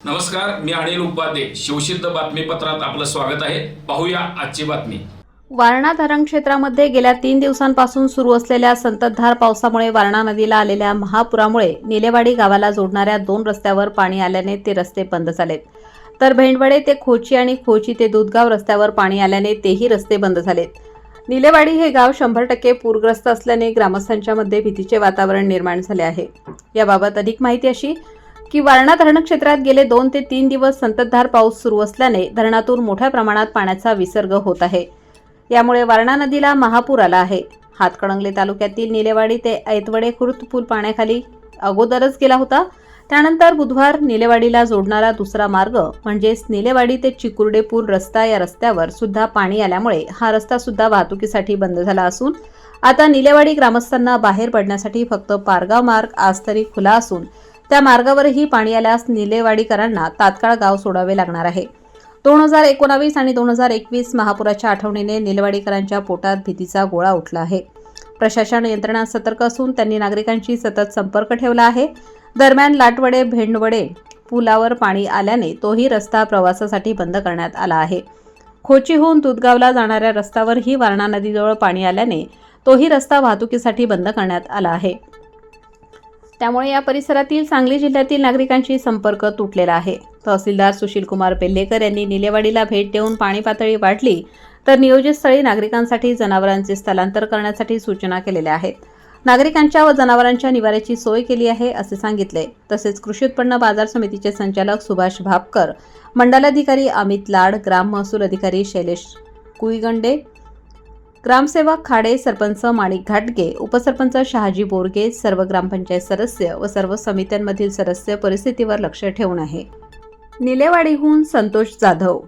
नमस्कार मी अनिल उपाध्ये. शिवसिद्ध बातमीपत्रात आपलं स्वागत आहे. पाहूया आजची बातमी. वारणा धरण क्षेत्रामध्ये गेल्या तीन दिवसांपासून सुरू असलेल्या संततधार पावसामुळे वारणा नदीला आलेल्या महापुरामुळे निलेवाडी गावाला जोडणाऱ्या दोन रस्त्यावर पाणी आल्याने ते रस्ते बंद झालेत. तर भेंडवडे ते खोची आणि खोची ते दुधगाव रस्त्यावर पाणी आल्याने तेही रस्ते बंद झालेत. निलेवाडी हे गाव शंभर टक्के पूरग्रस्त असल्याने ग्रामस्थांच्या मध्ये भीतीचे वातावरण निर्माण झाले आहे. याबाबत अधिक माहिती अशी की वारणा धरण क्षेत्रात गेले दोन ते तीन दिवस संततधार पाऊस सुरू असल्याने धरणातून मोठ्या प्रमाणात पाण्याचा विसर्ग होत आहे. यामुळे वारणा नदीला महापूर आला आहे. हातकणंगले तालुक्यातील निलेवाडी ते ऐतवडे खुर्द पूल पाण्याखाली अगोदरच गेला होता. त्यानंतर बुधवार निलेवाडीला जोडणारा दुसरा मार्ग म्हणजेच निलेवाडी ते चिकुर्डेपूर रस्ता या रस्त्यावर सुद्धा पाणी आल्यामुळे हा रस्ता सुद्धा वाहतुकीसाठी बंद झाला असून आता निलेवाडी ग्रामस्थांना बाहेर पडण्यासाठी फक्त पारगाव मार्ग आज तरी खुला असून त्या मार्गावरही पाणी आल्यास निलेवाडीकरांना तात्काळ गाव सोडावे लागणार आहे. दोन हजार एकोणावीस आणि दोन हजार एकवीस महापुराच्या आठवणीने निलवाडीकरांच्या पोटात भीतीचा गोळा उठला आहे. प्रशासन यंत्रणा सतर्क असून त्यांनी नागरिकांशी सतत संपर्क ठेवला आहे. दरम्यान लाटवडे भेंडवडे पुलावर पाणी आल्याने तोही रस्ता प्रवासासाठी बंद करण्यात आला आहे. खोचीहून दुधगावला जाणाऱ्या रस्त्यावरही वारणा नदीजवळ पाणी आल्याने तोही रस्ता वाहतुकीसाठी बंद करण्यात आला आहे. त्यामुळे या परिसरातील सांगली जिल्ह्यातील नागरिकांशी संपर्क तुटलेला आहे. तहसीलदार सुशीलकुमार पेल्लेकर यांनी निलेवाडीला भेट देऊन पाणी पातळी वाढली तर नियोजित स्थळी नागरिकांसाठी जनावरांचे स्थलांतर करण्यासाठी सूचना केलेल्या आहेत. नागरिकांच्या व जनावरांच्या निवाऱ्याची सोय केली आहे असे सांगितले. तसेच कृषी उत्पन्न बाजार समितीचे संचालक सुभाष भापकर मंडलाधिकारी अमित लाड ग्राम महसूल अधिकारी शैलेश कुईगंडे ग्रामसेवक खाडे सरपंच माणिक घाटगे उपसरपंच शहाजी बोरगे सर्व ग्रामपंचायत सदस्य व सर्व समित्यांमधील सदस्य परिस्थितीवर लक्ष ठेवून आहे. निलेवाडीहून संतोष जाधव